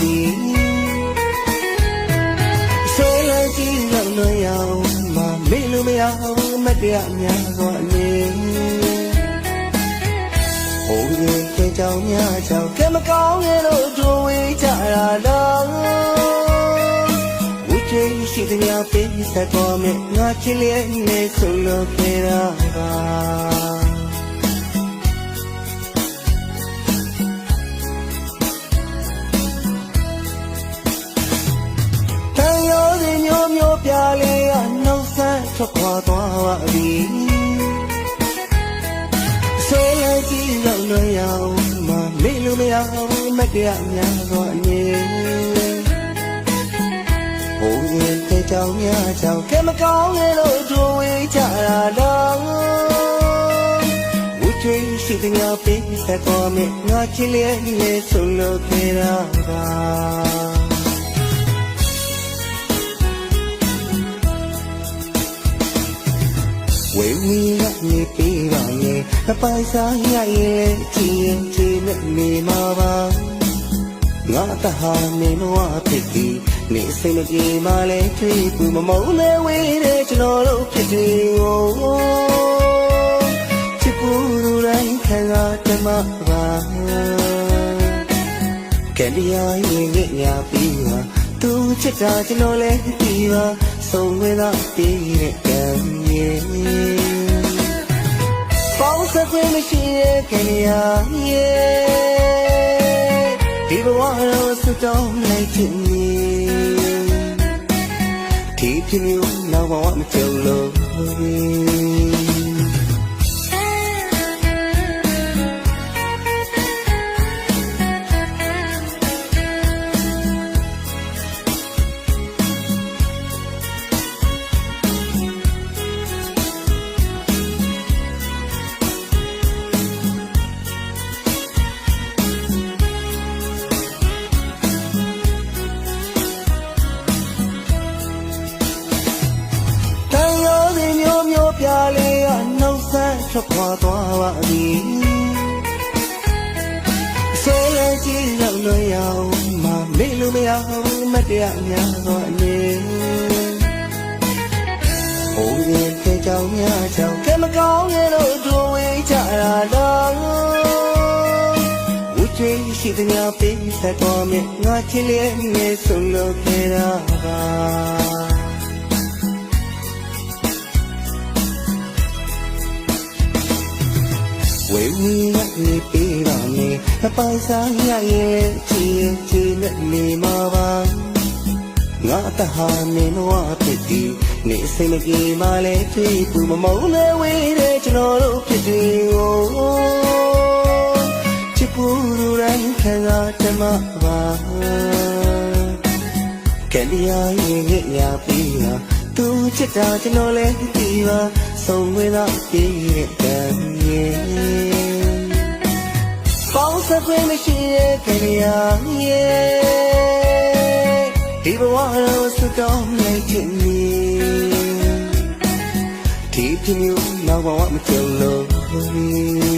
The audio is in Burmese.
သည်ဆွေးလိုက်ကြည့်လို့လွန်ရအောင်မမေ့လို့မရအောင်မတရားများစွာနေဟိုရင်ကကြောင်များချောင်းကဲမကောင်းရဲ့လို့တို့ဝေးကြတာတော့ဝိချေရှိတဲ့များပေးဆက်တော်မြငါချစ်လေးနဲ့ဆုံလို့ခဲ့တာပါ သွားပါပြီဆွေးလိုက်ကြည့်လို့လွန်ရအောင်မမေ့လို့မရအောင်မတရားများစွာအနေဘုံရင်တဲ့ကြောင်များကြောင်ကဲမကောင်းရဲ့လို့တို့ဝေးကြတာတော့ဝိချွေးရှိတဲ့များပေးဆက်တော်မြငါချစ်လေးနဲ့ဆုံးလို့ခဲ့တာပါ ဝေဝီကနေပေးပါရဲ့အပိုင်စားရရဲ့ကြည်ရင်ကြည်နဲ့နေမှာပါငါတဟာနေမဝဖြစ်သည်နေစိတ်မပြေမှလည်းတွေ့ဘူးမမုန်းနဲ့ဝေးတဲ့ကျွန်တော်တို့ဖြစ်တယ်ကိုချစ်ဘူးလူတိုင်းခံစားတမပါကဲဒီယာရင်ငဲ့ညာပြီးပါသူချစ်တာကျွန်တော်လည်းပြီးပါဆုံးဝဲသာပြီးတဲ့ကံရဲ့ပေါင်းစပ် ခွင့်မရှိတဲ့ခင်ဗျာရဲ့ဒီဘဝတော့စတောင်းလိုက်ချင်နေဒီဖြစ်မျိုးနောက်ဘဝမကြုံလို့ ထွက်ခွာသွားပါသည်ဆွေးလိုက်ကြည့်လို့လွန်ရအောင်မမေ့လို့မရအောင်မတရားများစွာအနေဟိုရင်တဲ့ကြောင်များချောင်းကဲမကောင်းရဲ့လို့တို့ဝေးကြတာတော့ဝချွေးရှိတဲ့များပေးဆက်တော်မြငါချစ်လေးနဲ့ဆုံးလို့ခဲ့တာပါ ဝေဝီကနေပေးပါမယ်အပိုင်စားရရဲ့ချီရင်ချီနဲ့နေမှာပါငါတဟာနေနဝဖြစ်သည်နေစိတ်မပြေမှလည်းတွေ့ဘူးမမုန်းနဲ့ဝေးတဲ့ကျွန်တော်တို့ဖြစ်တယ်ကိုချစ်ဘူးလူတိုင်းခံစားတမပါကဲဒီယာရင်ငဲ့ညာပြီးပါသူချစ်တာကျွန်တော်လည်းဒီပါဆုံးဝေးသာပြေးတဲ့ကံရဲ့ ပေါင်းစပ်ခွင့်မရှိတဲ့ခင်ဗျာရဲ့ဒီဘဝတော့စတောင်းလိုက်ချင်နေဒီဖြစ်မျိုးနောက်ဘဝမကြုံလို့